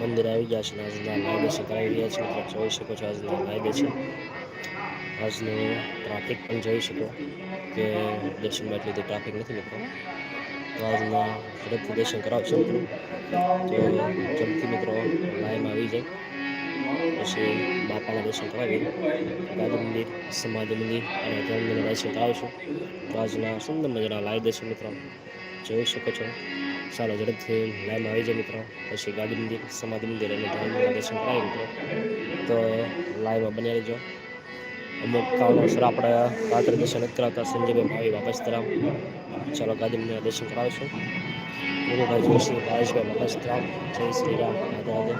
મંદિરે આવી ગયા છે આજના લાઈવ છે કરાવી રહ્યા છે. મિત્રો જોઈ શકો છો આજના લાઈવ છે આજનું ટ્રાફિક પણ જોઈ શકો કે દર્શનમાં એટલી બધી ટ્રાફિક નથી મિત્રો. આજના ઝડપથી દર્શન કરાવશો મિત્રો. તો ઝડપથી મિત્રો લાઈનમાં આવી જાય. પછી બાપાના દર્શન કરાવી ગાંધી મંદિર, સમાધિ મંદિર અને ધર્મ મંદિર દર્શન કરાવશું. તો આજના સુંદર મજાના લાઈ દર્શન મિત્રો. જોઈ શકો છો. ચાલો ઝડપથી લાઈનમાં આવી જાય મિત્રો. પછી ગાંધી મંદિર, સમાધિ મંદિર અને ધર્મ દર્શન કરાવી મિત્રો. તો લાઈવમાં બની રહેજો. અમુક કારણોસર આપણે રાત્રે દર્શન નથી કરાવતા. સંજયભાઈ ભાવી વાપસ તરામ ચાલો ગાંધી મંદિરના દર્શન કરાવીશું. ગુરુભાઈ જોશી ભાવેશભાઈ વાપસ તરામ જય શ્રી રામ, રાધે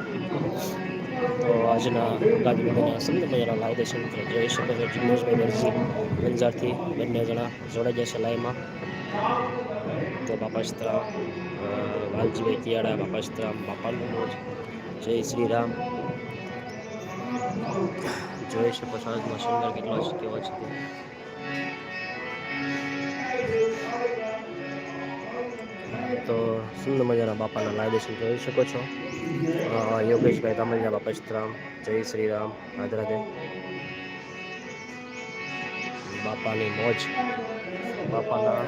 તો આજના ગાંધી મંદિરના સંત મજાના લાઈવ દર્શન મિત્રો જોઈ શકો છો. જિગ્નેશભાઈ દરજી અંજારથી બંને જણા જોડાઈ જશે લાઈવમાં. તો બાપાસ્તરામ વાલજીભાઈ તિયાડા બાપાસ્તરામ બાપાનું મોજ જય શ્રી રામ જોઈ શકો છો આજનો સુંદર કેટલો છે કેવો છે તો. સુંદર મજાના બાપાના લાય દર્શન જોઈ શકો છો. યોગેશભાઈ કામલિયા બાપાસ્ત્રામ જય શ્રી રામ રાધે રાધે. બાપાની મોજ. બાપાના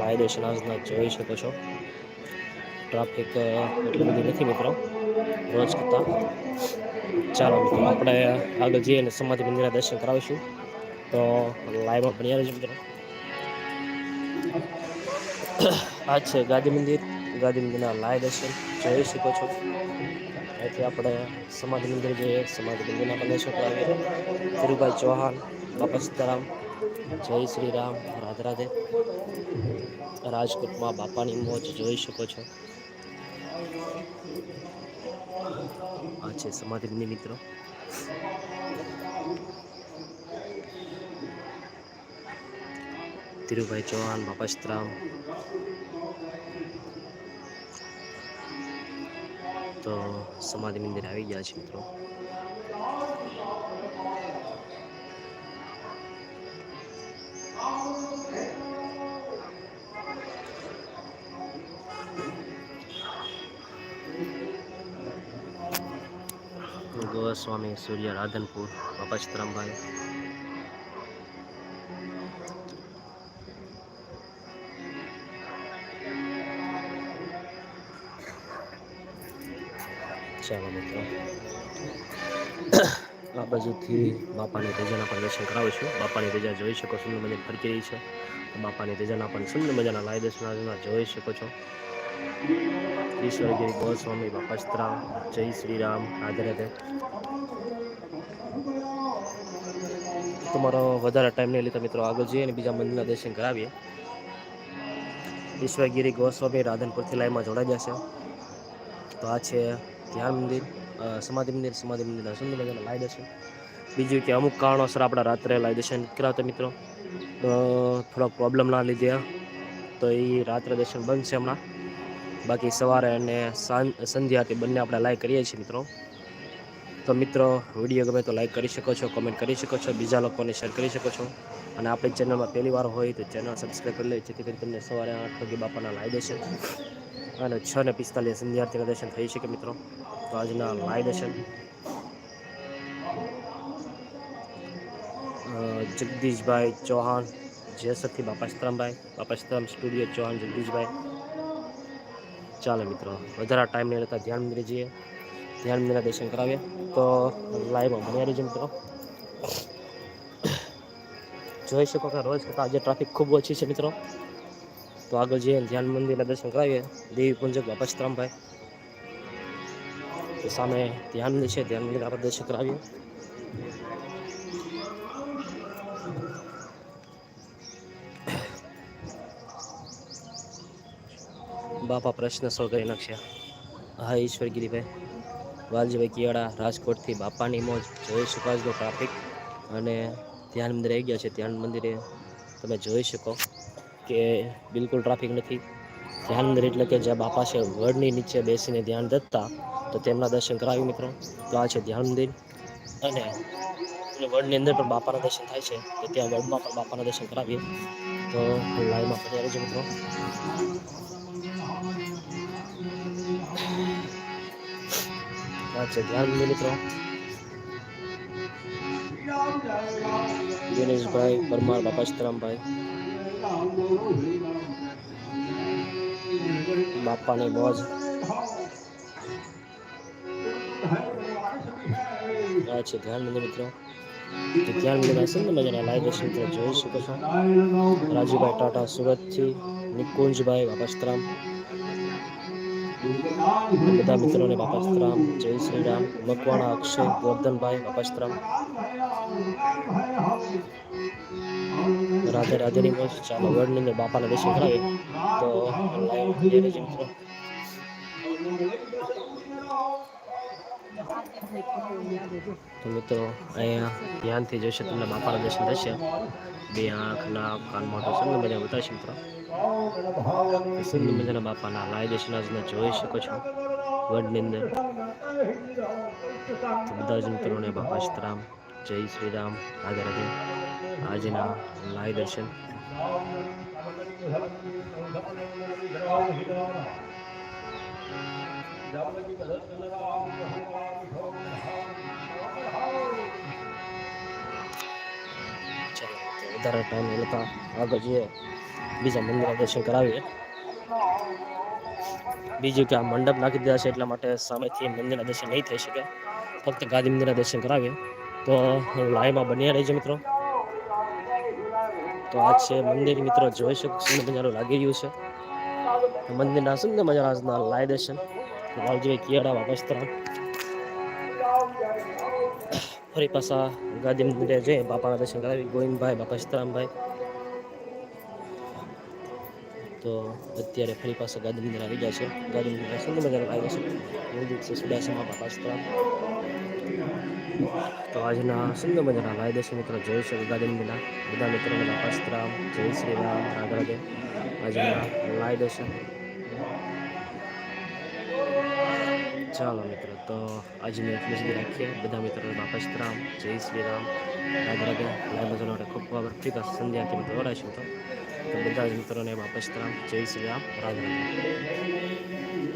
લાય દર્શન આજના જોઈ શકો છો. ટ્રાફિક એટલી બધું નથી મિત્રો. રોજ કરતાં. ચાલો મિત્રો, આપણે આગળ જઈએ અને સમાધિ મંદિરના દર્શન કરાવીશું. તો લાઈવમાં ભણ્યા રહીશું મિત્રો. આ છે ગાંધી મંદિર. ગાંધી મંદિરના લાય દર્શન. જોઈ શકો છો. અહીંથી આપણે સમાધિ મંદિર જઈએ. સમાધિ મંદિરના પણ દર્શન કરાવીએ ધીરુભાઈ ચૌહાણ, બાપા સીતારામ જય શ્રી રામ, રાધે રાધે. રાજકોટમાં બાપાની મોજ જોઈ શકો છો. આ છે સમાધિની મિત્રો. ધીરુભાઈ ચૌહાણ બાપાસ્ત્રામ તો સમાધિ મંદિર આવી ગયા છે મિત્રો. ગોસ્વામી સૂર્ય રાધનપુર બાપાસ્તરામભાઈ ચાલો મિત્રો. આ બાજુથી બાપાની ધજાના પણ દર્શન કરાવું છું બાપાની ધજા જોઈ શકો, સુંદર મજાની ફરકી રહી છે. બાપાની ધજાના પણ સુંદર મજાના લાય દર્શન જોઈ શકો છો. ઈશ્વરગીરી ગોસ્વામી, બાપસ્ત્રા, જય શ્રી રામ રાધે. તમારો વધારે ટાઈમ નહીં લેતા મિત્રો, આગળ જઈએ અને બીજા મંદિરના દર્શન કરાવીએ. ઈશ્વરગીરી ગોસ્વામી રાધનપુરથી લાઈમાં જોડાઈ જશે તો આ છે ધ્યાન મંદિર. સમાધિ મંદિર સમાધિ મંદિર સુંદર મજાના લાવી દર્શન બીજું કે અમુક કારણોસર આપણા રાત્રે લાવી દર્શન કરાવતા મિત્રો. તો પ્રોબ્લેમ પ્રોબ્લેમના લીધે તો એ રાત્રે દર્શન બંધ છે હમણાં. બાકી સવારે અને સાંજ, સંધ્યાથી બંને આપણે લાઈક કરીએ છીએ મિત્રો. તો મિત્રો, વીડિયો ગમે તો લાઈક કરી શકો છો કોમેન્ટ કરી શકો છો, બીજા લોકોને શેર કરી શકો છો. અને આપણી ચેનલમાં પહેલી વાર હોય તો ચેનલ સબસ્ક્રાઈબ કરી લે, જેથી કરી તમને સવારે આઠ વાગે બાપાના લાવી દેશે અને છ ને પિસ્તાલીસ સંધ્યાર્થીના દર્શન થઈ શકે મિત્રો. તો આજના લાઈ દર્શન અ, જગદીશભાઈ ચૌહાણ જેસરથી બાપા સીતારામભાઈ બાપા સીતારામ સ્ટુડિયો ચૌહાણ જગદીશભાઈ ચાલો મિત્રો વધારે ટાઈમ નહીં લેતા ધ્યાન મંદિરે જઈએ. ધ્યાન મંદિરના દર્શન કરાવીએ. તો લાઈવમાં બન્યા રહેજો મિત્રો. જોઈ શકો કે રોજ કરતાં આજે ટ્રાફિક ખૂબ ઓછી છે મિત્રો. તો આગળ જઈએ અને ધ્યાન મંદિરના દર્શન કરાવીએ. દેવી પુંજક બાપા સીતારામભાઈ તો સામે ધ્યાન છે, ધ્યાન મંદિર આપણે દર્શન કરાવીએ. બાપા પ્રશ્ન સો કરી નાખ્યા. હા ઈશ્વર ગિરીભાઈ વાલજીભાઈ કિયાડા, રાજકોટથી બાપાની મોજ, જોઈ શકો આજનો ટ્રાફિક અને ધ્યાન મંદિર આવી ગયા છે. ધ્યાન મંદિરે તમે જોઈ શકો કે બિલકુલ ટ્રાફિક નથી. ધ્યાન એટલે કે જ્યાં બાપા છે વડની નીચે બેસીને ધ્યાન દત્તા તો તેમના દર્શન કરાવી મિત્રો. તો આ છે ધ્યાન મંદિર અને વડની અંદર પણ બાપાના દર્શન થાય છે, તો ત્યાં વડમાં પણ બાપાના દર્શન કરાવીએ. તો લાઈવમાં ફરી આવી મિત્રો. આ છે ધ્યાન મંદિર મિત્રો. દિનેશભાઈ પરમાર, બાપા સીતારામભાઈ. બાપાની મોજ. આ છે ધ્યાન મંદિર મિત્રો. ધ્યાન મંદિર હશે ને મજાના લાઈવ દર્શન મિત્રો જોઈ શકો છો. રાજુભાઈ ટાટા સુરતથી, નિકુંજભાઈ બાપા સીતારામ બધા મિત્રોને બાપા સીતારામ. જય શ્રી રામ મકવાણા, અક્ષય ગોર્ધનભાઈ બાપા સીતારામ. રાધે રાધેની મોજ. ચાલો વર્ડની અંદર બાપાના દર્શન કરાવીએ. તો લાઈવ મિત્રો તો મિત્રો, અહીંયા ધ્યાનથી જોશે તમને બાપાના દર્શન થશે. બે આંખ, નાક, કાન મોટો સુંદર મજા બતાવશે મિત્રો. સુંદર મજાના બાપાના લાય દર્શન જોઈ શકો છો. વર્ડની અંદર. બધા જ મિત્રોને બાપા સીતારામ જય શ્રી રામ, રાધે રાધે. આજના લાય દર્શન. Thank તો વધારે ટાઈમ લેતા આગળ જઈએ બીજા મંદિરના દર્શન કરાવીએ બીજું કે આ મંડપ નાખી દીધા છે એટલા માટે સામેથી મંદિરના દર્શન નહીં થઈ શકે ફક્ત ગાંધી મંદિરના દર્શન કરાવીએ તો લાઈવમાં બન્યા રહેજો મિત્રો તો આ છે મંદિર મિત્રો જોઈ શકો સુંદર મજાનું લાગી રહ્યું છે મંદિરના સુંદર મજાના આજના લાય દર્શન લાલજીભાઈ કિયાડા વાપસ તરફ ફરી પાછા ગાંધી મંદિરે જઈ બાપાના દર્શન કરાવી. ગોવિંદભાઈ, બાપા સીતારામભાઈ તો અત્યારે ફરી પાછા ગાંધી મંદિર આવી ગયા છે. ગાંધી મંદિર સુંદર મજાનું લાગે છે. મંદિર છે સુડાસામાં બાપા સીતારામ તો આજના સુંદર મજાના લાય દર્શન મિત્રો જોઈ શકો ગાંધી મંદિરના બધા મિત્રોને બાપા સીતારામ જય શ્રી રામ રાધરાજે રાધે. આજના લાય દર્શન. ચાલો મિત્રો, તો આજની એટલી સુધી રાખીએ. બધા મિત્રોને બાપા સીતારામ જય શ્રી રામ. રાધા રાધે. લાય માટે ખૂબ ખૂબ સંધ્યાથી મિત્રો ઓળાશું તો. બધા જ મિત્રોને બાપા રામ. જય શ્રી રામ. રાધા રાધે.